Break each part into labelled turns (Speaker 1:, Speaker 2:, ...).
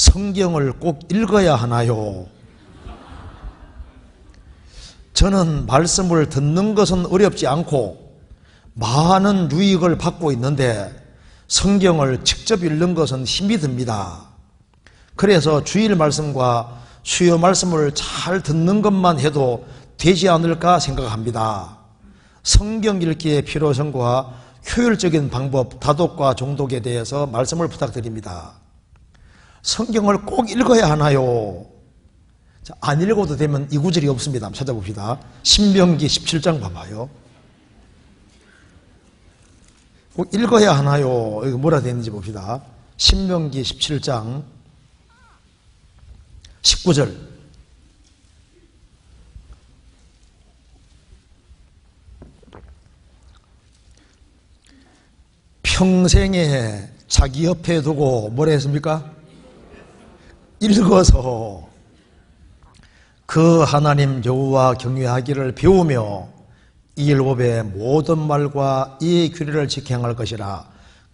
Speaker 1: 성경을 꼭 읽어야 하나요? 저는 말씀을 듣는 것은 어렵지 않고 많은 유익을 받고 있는데 성경을 직접 읽는 것은 힘이 듭니다. 그래서 주일 말씀과 수요 말씀을 잘 듣는 것만 해도 되지 않을까 생각합니다. 성경 읽기의 필요성과 효율적인 방법, 다독과 종독에 대해서 말씀을 부탁드립니다. 성경을 꼭 읽어야 하나요? 자, 안 읽어도 되면 이 구절이 없습니다. 한번 찾아봅시다. 신명기 17장 봐봐요. 꼭 읽어야 하나요? 이거 뭐라 되어 있는지 봅시다. 신명기 17장 19절. 평생에 자기 옆에 두고 뭐라 했습니까? 읽어서 그 하나님 여호와 경외하기를 배우며 이 율법의 모든 말과 이 규례를 지켜 행할 것이라.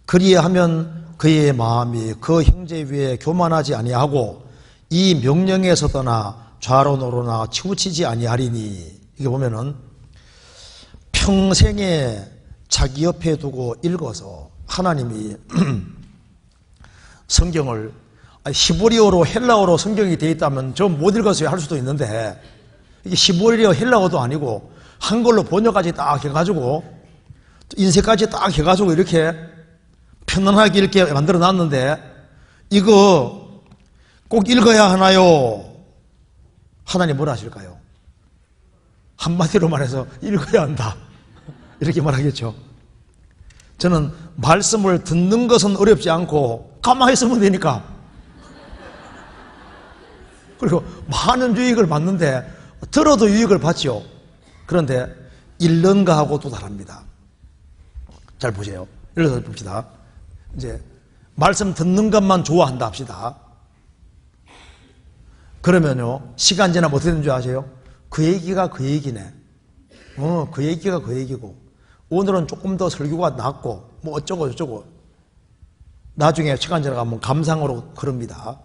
Speaker 1: 그리하면 그의 마음이 그 형제 위에 교만하지 아니하고 이 명령에서 떠나 좌로 노로나 치우치지 아니하리니. 이게 보면은 평생에 자기 옆에 두고 읽어서 하나님이 성경을 히브리어로 헬라어로 성경이 되어 있다면 저 못 읽어서 할 수도 있는데 이게 히브리어 헬라어도 아니고 한글로 번역까지 딱 해가지고 인쇄까지 딱 해가지고 이렇게 편안하게 이렇게 만들어 놨는데 이거 꼭 읽어야 하나요? 하나님 뭐라 하실까요? 한마디로 말해서 읽어야 한다. 이렇게 말하겠죠. 저는 말씀을 듣는 것은 어렵지 않고 가만히 있으면 되니까. 그리고 많은 유익을 받는데 들어도 유익을 받죠. 그런데 읽는 거하고 또 다릅니다. 잘 보세요. 읽어서 봅시다. 이제 말씀 듣는 것만 좋아한다 합시다. 그러면요 시간 지나면 어떻게 되는 줄 아세요? 그 얘기가 그 얘기네. 어, 그 얘기가 그 얘기고 오늘은 조금 더 설교가 낫고 뭐 어쩌고 저쩌고 나중에 시간 지나가면 감상으로 그럽니다.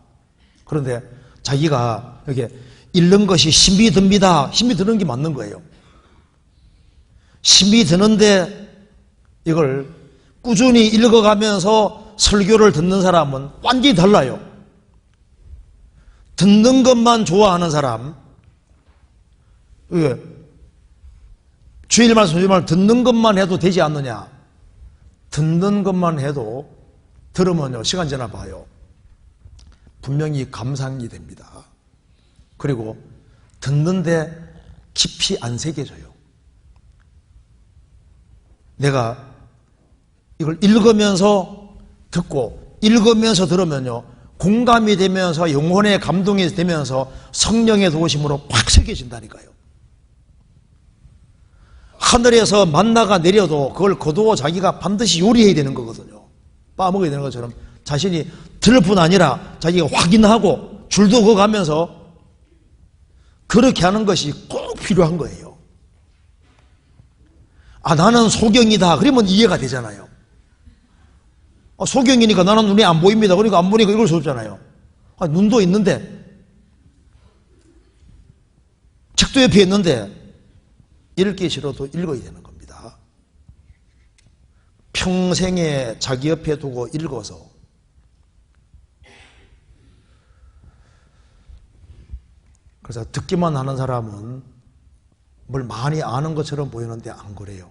Speaker 1: 그런데 자기가 이렇게 읽는 것이 힘이 듭니다. 힘이 드는 게 맞는 거예요. 힘이 드는데 이걸 꾸준히 읽어가면서 설교를 듣는 사람은 완전히 달라요. 듣는 것만 좋아하는 사람, 왜? 주일 말씀, 주일 말씀 듣는 것만 해도 되지 않느냐? 듣는 것만 해도 들으면요, 시간 지나 봐요. 분명히 감상이 됩니다. 그리고 듣는데 깊이 안 새겨져요. 내가 이걸 읽으면서 듣고 읽으면서 들으면요. 공감이 되면서 영혼의 감동이 되면서 성령의 도우심으로 팍 새겨진다니까요. 하늘에서 만나가 내려도 그걸 거두어 자기가 반드시 요리해야 되는 거거든요. 빠먹어야 되는 것처럼 자신이 들을 뿐 아니라 자기가 확인하고 줄도 그가면서 그렇게 하는 것이 꼭 필요한 거예요. 아, 나는 소경이다. 그러면 이해가 되잖아요. 아, 소경이니까 나는 눈에 안 보입니다. 그러니까 안 보니까 이걸 수 없잖아요. 아, 눈도 있는데, 책도 옆에 있는데, 읽기 싫어도 읽어야 되는 겁니다. 평생에 자기 옆에 두고 읽어서 그래서 듣기만 하는 사람은 뭘 많이 아는 것처럼 보이는데 안 그래요.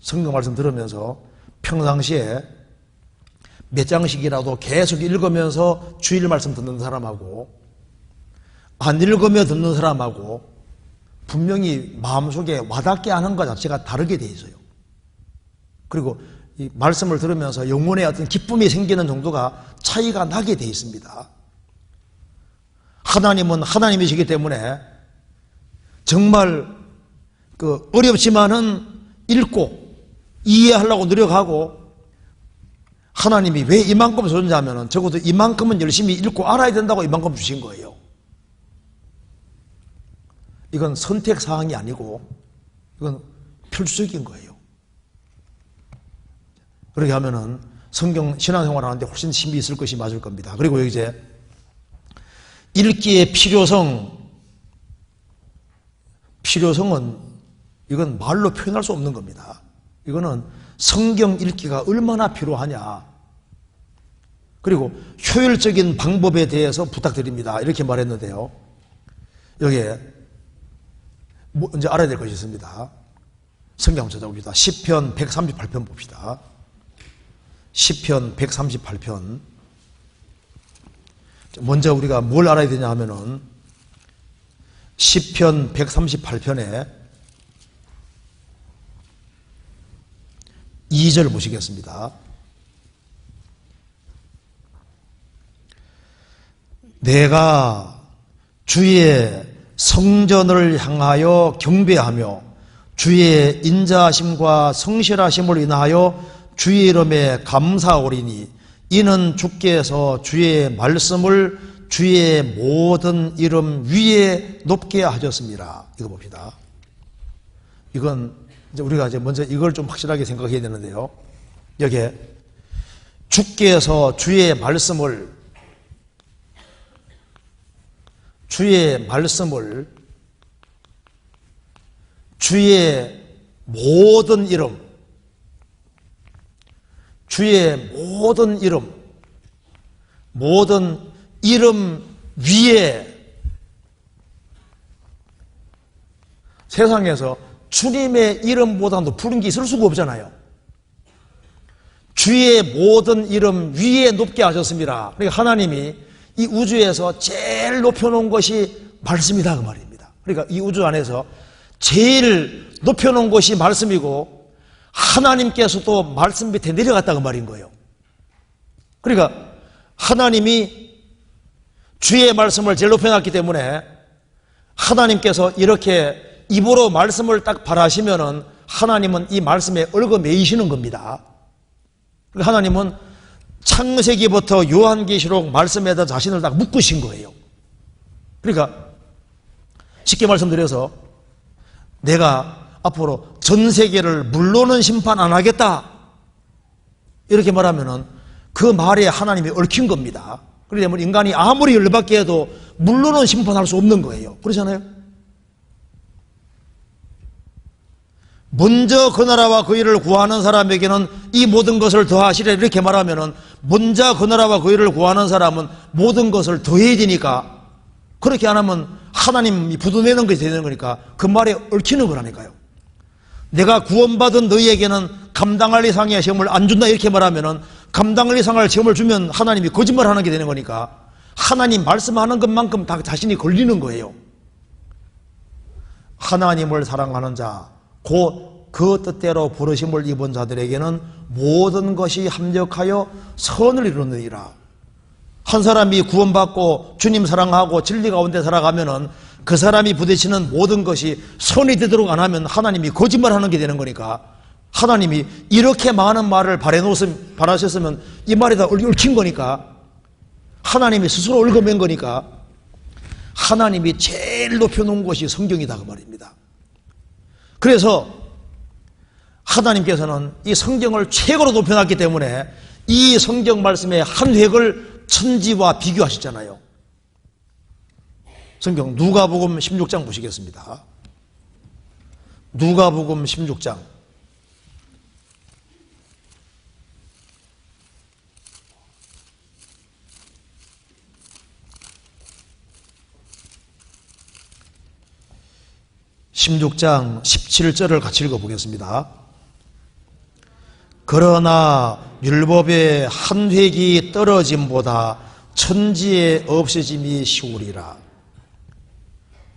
Speaker 1: 성경 말씀 들으면서 평상시에 몇 장씩이라도 계속 읽으면서 주일 말씀 듣는 사람하고 안 읽으며 듣는 사람하고 분명히 마음속에 와닿게 하는 것 자체가 다르게 돼 있어요. 그리고 이 말씀을 들으면서 영혼의 어떤 기쁨이 생기는 정도가 차이가 나게 돼 있습니다. 하나님은 하나님이시기 때문에 정말 그 어렵지만은 읽고 이해하려고 노력하고 하나님이 왜 이만큼 주는냐면은 적어도 이만큼은 열심히 읽고 알아야 된다고 이만큼 주신 거예요. 이건 선택 사항이 아니고 이건 필수적인 거예요. 그렇게 하면은 성경 신앙생활 하는데 훨씬 힘이 있을 것이 맞을 겁니다. 그리고 이제 읽기의 필요성, 필요성은 이건 말로 표현할 수 없는 겁니다. 이거는 성경 읽기가 얼마나 필요하냐. 그리고 효율적인 방법에 대해서 부탁드립니다. 이렇게 말했는데요. 여기에 뭐 이제 알아야 될 것이 있습니다. 성경 한번 찾아봅시다. 10편 138편 봅시다. 10편 138편. 먼저 우리가 뭘 알아야 되냐 하면은 10편 138편에 2절 보시겠습니다. 내가 주의 성전을 향하여 경배하며 주의 인자하심과 성실하심을 인하여 주의 이름에 감사오리니 이는 주께서 주의 말씀을 주의 모든 이름 위에 높게 하셨습니다. 이거 봅시다. 이건 이제 우리가 이제 먼저 이걸 좀 확실하게 생각해야 되는데요. 여기에 주께서 주의 말씀을 주의 말씀을 주의 모든 이름 주의 모든 이름 모든 이름 위에 세상에서 주님의 이름보다 높은 게 있을 수가 없잖아요. 주의 모든 이름 위에 높게 하셨습니다. 그러니까 하나님이 이 우주에서 제일 높여놓은 것이 말씀이다 그 말입니다. 그러니까 이 우주 안에서 제일 높여놓은 것이 말씀이고 하나님께서도 말씀 밑에 내려갔다 그 말인 거예요. 그러니까 하나님이 주의 말씀을 제일 높여 놨기 때문에 하나님께서 이렇게 입으로 말씀을 딱 바라시면은 하나님은 이 말씀에 얽어 매이시는 겁니다. 하나님은 창세기부터 요한계시록 말씀에다 자신을 딱 묶으신 거예요. 그러니까 쉽게 말씀드려서 내가 앞으로 전 세계를 물로는 심판 안 하겠다. 이렇게 말하면은 그 말에 하나님이 얽힌 겁니다. 그렇기 때문에 인간이 아무리 열받게 해도 물로는 심판할 수 없는 거예요. 그렇잖아요? 먼저 그 나라와 그 일을 구하는 사람에게는 이 모든 것을 더하시려 이렇게 말하면은 먼저 그 나라와 그 일을 구하는 사람은 모든 것을 더해야 되니까 그렇게 안 하면 하나님이 부도내는 것이 되는 거니까 그 말에 얽히는 거라니까요. 내가 구원받은 너희에게는 감당할 이상의 시험을 안 준다 이렇게 말하면은 감당할 이상할 시험을 주면 하나님이 거짓말하는 게 되는 거니까 하나님 말씀하는 것만큼 다 자신이 걸리는 거예요. 하나님을 사랑하는 자, 곧그 뜻대로 부르심을 입은 자들에게는 모든 것이 합력하여 선을 이루느니라. 한 사람이 구원받고 주님 사랑하고 진리 가운데 살아가면은 그 사람이 부딪히는 모든 것이 선이 되도록 안 하면 하나님이 거짓말하는 게 되는 거니까 하나님이 이렇게 많은 말을 바라셨으면 이 말이 다 얽힌 거니까 하나님이 스스로 얽어맨 거니까 하나님이 제일 높여놓은 것이 성경이다 그 말입니다. 그래서 하나님께서는 이 성경을 최고로 높여놨기 때문에 이 성경 말씀의 한 획을 천지와 비교하셨잖아요. 성경 누가복음 16장 보시겠습니다. 누가복음 16장 16장 17절을 같이 읽어보겠습니다. 그러나 율법의 한 획이 떨어짐보다 천지에 없어짐이 쉬우리라.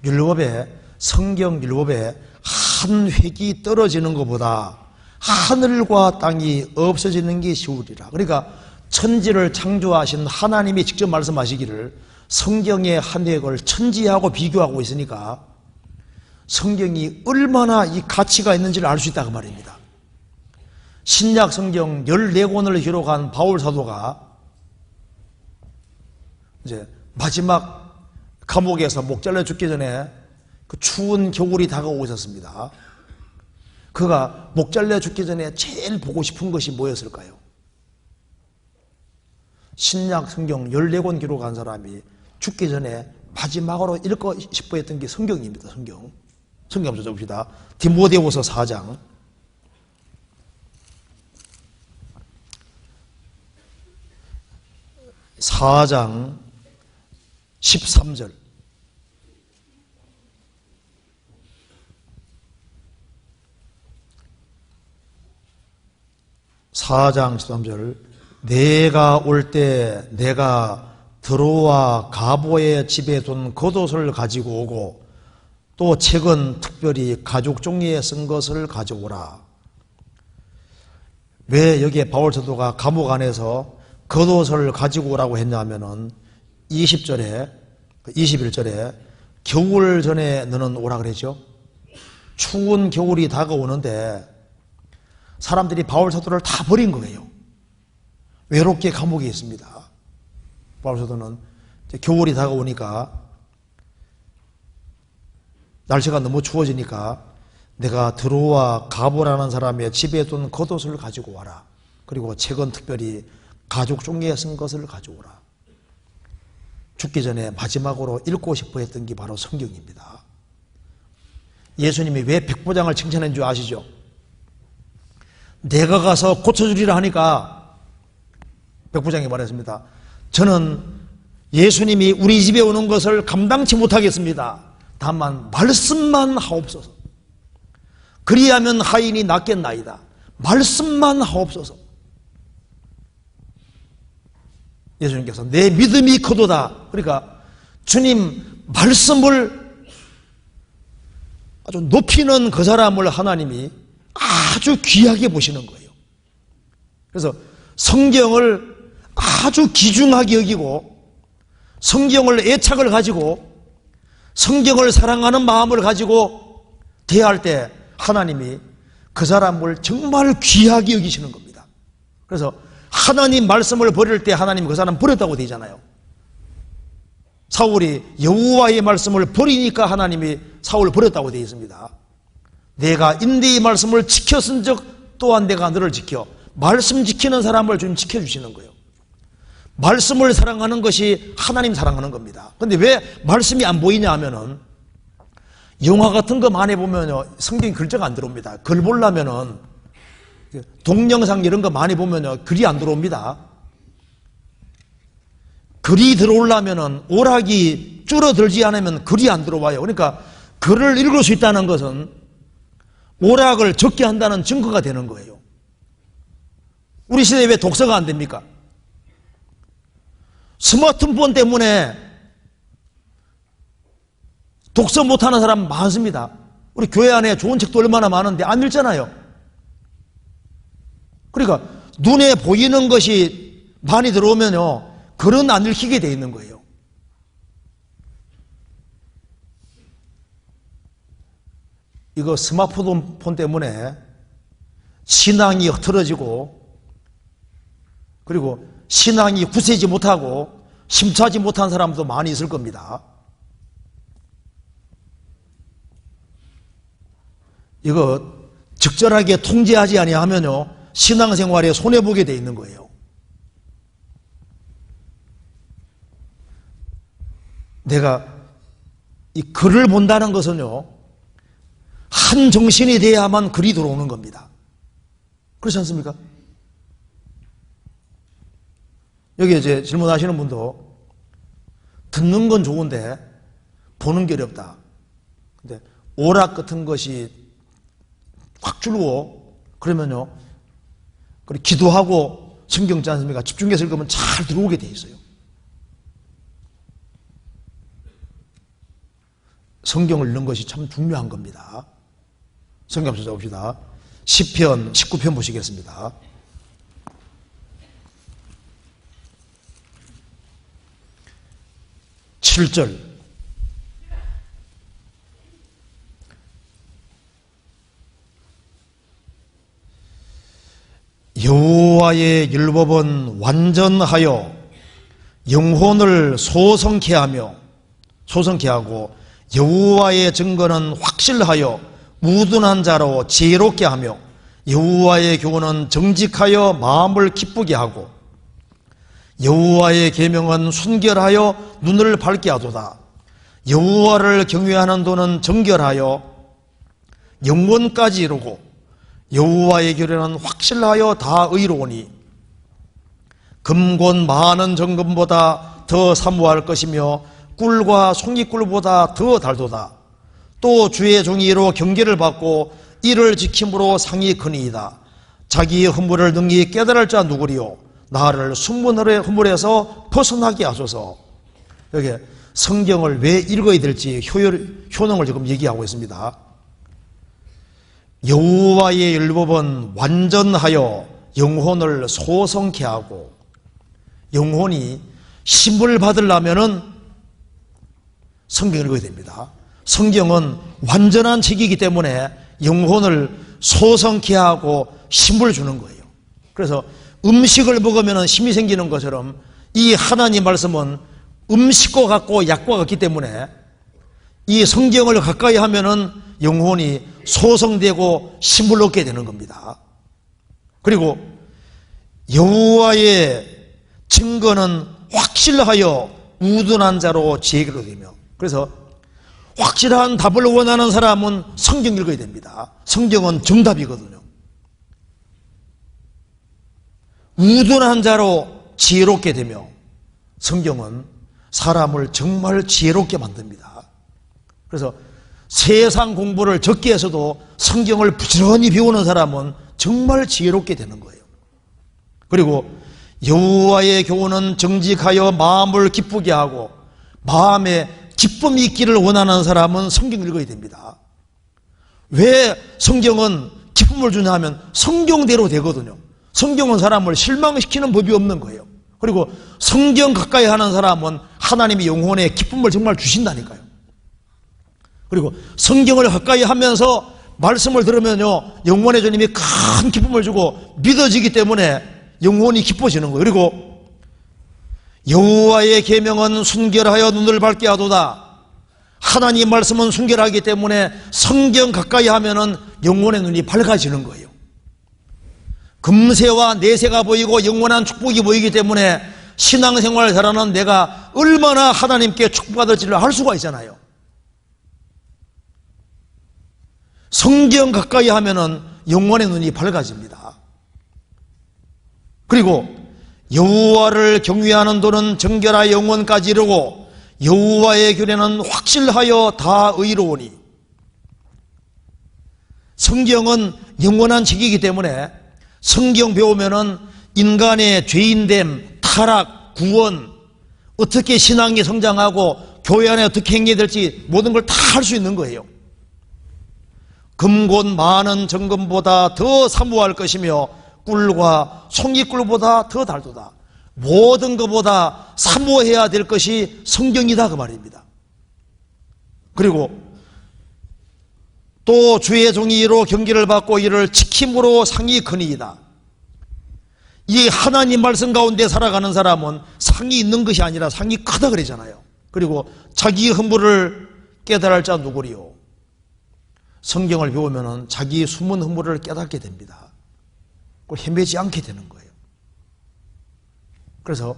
Speaker 1: 율법의 성경 율법의 한 획이 떨어지는 것보다 하늘과 땅이 없어지는 게 쉬우리라. 그러니까 천지를 창조하신 하나님이 직접 말씀하시기를 성경의 한 획을 천지하고 비교하고 있으니까 성경이 얼마나 이 가치가 있는지를 알 수 있다 그 말입니다. 신약 성경 14권을 기록한 바울 사도가 이제 마지막 감옥에서 목 잘려 죽기 전에 그 추운 겨울이 다가오고 있었습니다. 그가 목 잘려 죽기 전에 제일 보고 싶은 것이 뭐였을까요? 신약 성경 14권 기록한 사람이 죽기 전에 마지막으로 읽고 싶어 했던 게 성경입니다. 성경. 성경 한번 찾아봅시다. 디모데후서 4장. 4장 13절. 4장 13절 내가 올 때 내가 드로와 가보의 집에 둔 겉옷을 가지고 오고 또 책은 특별히 가죽 종이에 쓴 것을 가져오라. 왜 여기에 바울 사도가 감옥 안에서 겉옷을 가지고 오라고 했냐면은 20절에 21절에 겨울 전에 너는 오라 그랬죠. 추운 겨울이 다가오는데 사람들이 바울 사도를 다 버린 거예요. 외롭게 감옥에 있습니다. 바울 사도는 겨울이 다가오니까 날씨가 너무 추워지니까 내가 드로와 가보라는 사람의 집에 둔 겉옷을 가지고 와라. 그리고 책은 특별히 가죽 종이에 쓴 것을 가져오라. 죽기 전에 마지막으로 읽고 싶어 했던 게 바로 성경입니다. 예수님이 왜 백부장을 칭찬한 줄 아시죠? 내가 가서 고쳐주리라 하니까 백 부장이 말했습니다. 저는 예수님이 우리 집에 오는 것을 감당치 못하겠습니다. 다만 말씀만 하옵소서. 그리하면 하인이 낫겠나이다. 말씀만 하옵소서. 예수님께서 내 믿음이 크도다. 그러니까 주님 말씀을 아주 높이는 그 사람을 하나님이 아주 귀하게 보시는 거예요. 그래서 성경을 아주 귀중하게 여기고 성경을 애착을 가지고 성경을 사랑하는 마음을 가지고 대할 때 하나님이 그 사람을 정말 귀하게 여기시는 겁니다. 그래서 하나님 말씀을 버릴 때 하나님 그 사람 버렸다고 되잖아요. 사울이 여호와의 말씀을 버리니까 하나님이 사울 버렸다고 되어 있습니다. 내가 인대의 말씀을 지켰은 적 또한 내가 너를 지켜 말씀 지키는 사람을 좀 지켜주시는 거예요. 말씀을 사랑하는 것이 하나님 사랑하는 겁니다. 근데 왜 말씀이 안 보이냐 하면은 영화 같은 거 많이 보면요 성경 글자가 안 들어옵니다. 글 보려면은 동영상 이런 거 많이 보면요 글이 안 들어옵니다. 글이 들어오려면은 오락이 줄어들지 않으면 글이 안 들어와요. 그러니까 글을 읽을 수 있다는 것은 오락을 적게 한다는 증거가 되는 거예요. 우리 시대에 왜 독서가 안 됩니까? 스마트폰 때문에 독서 못하는 사람 많습니다. 우리 교회 안에 좋은 책도 얼마나 많은데 안 읽잖아요. 그러니까 눈에 보이는 것이 많이 들어오면요. 글은 안 읽히게 돼 있는 거예요. 이거 스마트폰 때문에 신앙이 흐트러지고 그리고 신앙이 굳세지 못하고 심차지 못한 사람도 많이 있을 겁니다. 이거 적절하게 통제하지 아니하면요 신앙생활에 손해 보게 돼 있는 거예요. 내가 이 글을 본다는 것은요 한 정신이 돼야만 글이 들어오는 겁니다. 그렇지 않습니까? 여기 이제 질문하시는 분도 듣는 건 좋은데 보는 게 어렵다. 근데 오락 같은 것이 확 줄고 그러면요. 그리고 기도하고 성경 있지 않습니까? 집중해서 읽으면 잘 들어오게 돼 있어요. 성경을 읽는 것이 참 중요한 겁니다. 성경 찾아봅시다. 10편, 19편 보시겠습니다. 칠절 여호와의 율법은 완전하여 영혼을 소성케 하며 소성케 하고 여호와의 증거는 확실하여 우둔한 자로 지혜롭게 하며 여호와의 교훈은 정직하여 마음을 기쁘게 하고 여호와의 계명은 순결하여 눈을 밝게 하도다. 여호와를 경외하는 도는 정결하여 영원까지 이루고 여호와의 교례는 확실하여 다 의로우니 금곤 많은 정금보다 더 사모할 것이며 꿀과 송이꿀보다 더 달도다. 또 주의 종이로 경계를 받고 이를 지킴으로 상이 크니이다. 자기의 허물을 능히 깨달을 자 누구리요? 나를 순문의 허물에서 벗어나게 하소서. 여기 성경을 왜 읽어야 될지 효율, 효능을 지금 얘기하고 있습니다. 여호와의 율법은 완전하여 영혼을 소성케 하고 영혼이 힘을 받으려면은 성경을 읽어야 됩니다. 성경은 완전한 책이기 때문에 영혼을 소성케 하고 힘을 주는 거예요. 그래서 음식을 먹으면 힘이 생기는 것처럼 이 하나님 말씀은 음식과 같고 약과 같기 때문에 이 성경을 가까이 하면은 영혼이 소성되고 힘을 얻게 되는 겁니다. 그리고 여호와의 증거는 확실하여 우둔한 자로 제기로 되며 그래서 확실한 답을 원하는 사람은 성경 읽어야 됩니다. 성경은 정답이거든요. 우둔한 자로 지혜롭게 되며 성경은 사람을 정말 지혜롭게 만듭니다. 그래서 세상 공부를 적게 해서도 성경을 부지런히 배우는 사람은 정말 지혜롭게 되는 거예요. 그리고 여호와의 교훈은 정직하여 마음을 기쁘게 하고 마음에 기쁨이 있기를 원하는 사람은 성경 읽어야 됩니다. 왜 성경은 기쁨을 주냐 하면 성경대로 되거든요. 성경은 사람을 실망시키는 법이 없는 거예요. 그리고 성경 가까이 하는 사람은 하나님이 영혼에 기쁨을 정말 주신다니까요. 그리고 성경을 가까이 하면서 말씀을 들으면요, 영혼의 주님이 큰 기쁨을 주고 믿어지기 때문에 영혼이 기뻐지는 거예요. 그리고 여호와의 계명은 순결하여 눈을 밝게 하도다. 하나님 말씀은 순결하기 때문에 성경 가까이 하면은 영혼의 눈이 밝아지는 거예요. 금세와 내세가 보이고 영원한 축복이 보이기 때문에 신앙생활을 잘하는 내가 얼마나 하나님께 축복받을지를 알 수가 있잖아요. 성경 가까이 하면은 영혼의 눈이 밝아집니다. 그리고 여호와를 경외하는 도는 정결하 영원까지 이르고 여호와의 규례는 확실하여 다 의로우니 성경은 영원한 책이기 때문에 성경 배우면은 인간의 죄인됨, 타락, 구원, 어떻게 신앙이 성장하고 교회 안에 어떻게 행해야 될지 모든 걸 다 할 수 있는 거예요. 금곤 많은 정금보다 더 사모할 것이며 꿀과 송이꿀보다 더 달도다. 모든 것보다 사모해야 될 것이 성경이다 그 말입니다. 그리고 또 주의 종이 이로 경기를 받고 이를 지킴으로 상이 크니이다. 이 하나님 말씀 가운데 살아가는 사람은 상이 있는 것이 아니라 상이 크다 그러잖아요. 그리고 자기 허물을 깨달을 자 누구리요? 성경을 배우면 자기 숨은 허물을 깨닫게 됩니다. 그걸 헤매지 않게 되는 거예요. 그래서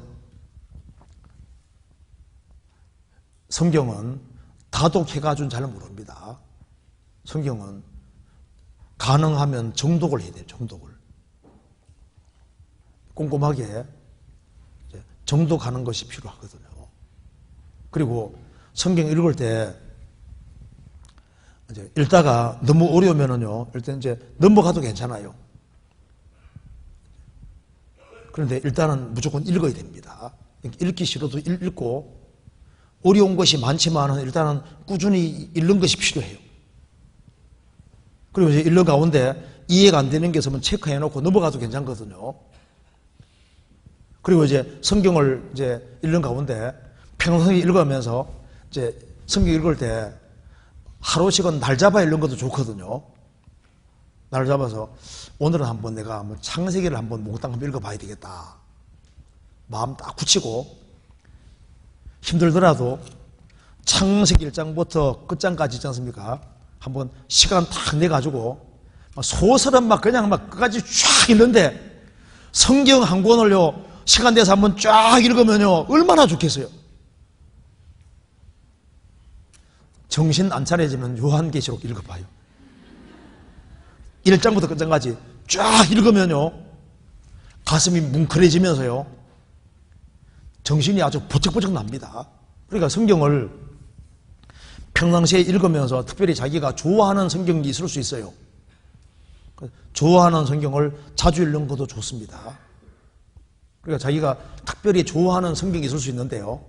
Speaker 1: 성경은 다독해가지고는 잘 모릅니다. 성경은 가능하면 정독을 해야 돼요. 정독을. 꼼꼼하게 정독하는 것이 필요하거든요. 그리고 성경 읽을 때 이제 읽다가 너무 어려우면은요, 일단 이제 넘어가도 괜찮아요. 그런데 일단은 무조건 읽어야 됩니다. 읽기 싫어도 읽고 어려운 것이 많지만은 일단은 꾸준히 읽는 것이 필요해요. 그리고 이제 읽는 가운데 이해가 안 되는 게 있으면 체크해 놓고 넘어가도 괜찮거든요. 그리고 이제 성경을 이제 읽는 가운데 평소에 읽으면서 이제 성경 읽을 때 하루씩은 날 잡아 읽는 것도 좋거든요. 날 잡아서 오늘은 한번 내가 한번 창세기를 한번 몽땅 한번 읽어봐야 되겠다. 마음 딱 굳히고 힘들더라도 창세기 1장부터 끝장까지 있지 않습니까? 한번 시간 딱 내가지고 소설은 막 그냥 막 끝까지 쫙 읽는데 성경 한 권을요 시간 내서 한번 쫙 읽으면요. 얼마나 좋겠어요. 정신 안 차려지면 요한계시록 읽어봐요. 1장부터 끝장까지 쫙 읽으면요. 가슴이 뭉클해지면서요. 정신이 아주 보쩍보쩍 납니다. 그러니까 성경을 평상시에 읽으면서 특별히 자기가 좋아하는 성경이 있을 수 있어요. 좋아하는 성경을 자주 읽는 것도 좋습니다. 그러니까 자기가 특별히 좋아하는 성경이 있을 수 있는데요.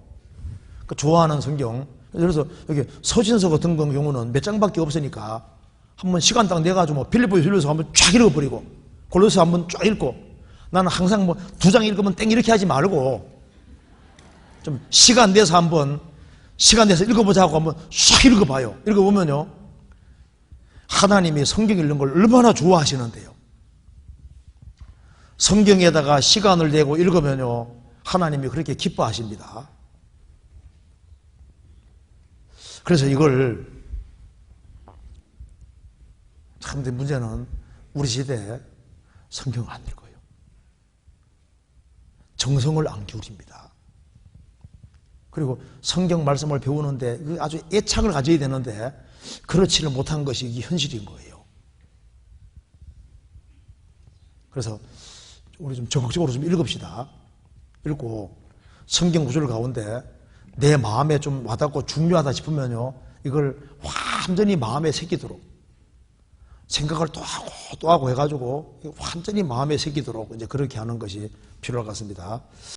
Speaker 1: 그 좋아하는 성경. 그래서 여기 서신서 같은 경우는 몇 장밖에 없으니까 한번 시간 딱 내가지고 뭐 빌리포 빌려서 한번 쫙 읽어버리고 골로새 한번 쫙 읽고 나는 항상 뭐 두 장 읽으면 땡 이렇게 하지 말고 좀 시간 내서 한번 시간 내서 읽어보자고 한번 싹 읽어봐요. 읽어보면요. 하나님이 성경 읽는 걸 얼마나 좋아하시는데요. 성경에다가 시간을 내고 읽으면요. 하나님이 그렇게 기뻐하십니다. 그래서 이걸 참 근데 문제는 우리 시대에 성경 안 읽어요. 정성을 안 기울입니다. 그리고 성경 말씀을 배우는데 그 아주 애착을 가져야 되는데 그렇지를 못한 것이 현실인 거예요. 그래서 우리 좀 적극적으로 좀 읽읍시다. 읽고 성경 구절 가운데 내 마음에 좀 와닿고 중요하다 싶으면요. 이걸 완전히 마음에 새기도록 생각을 또 하고 또 하고 해가지고 완전히 마음에 새기도록 이제 그렇게 하는 것이 필요할 것 같습니다.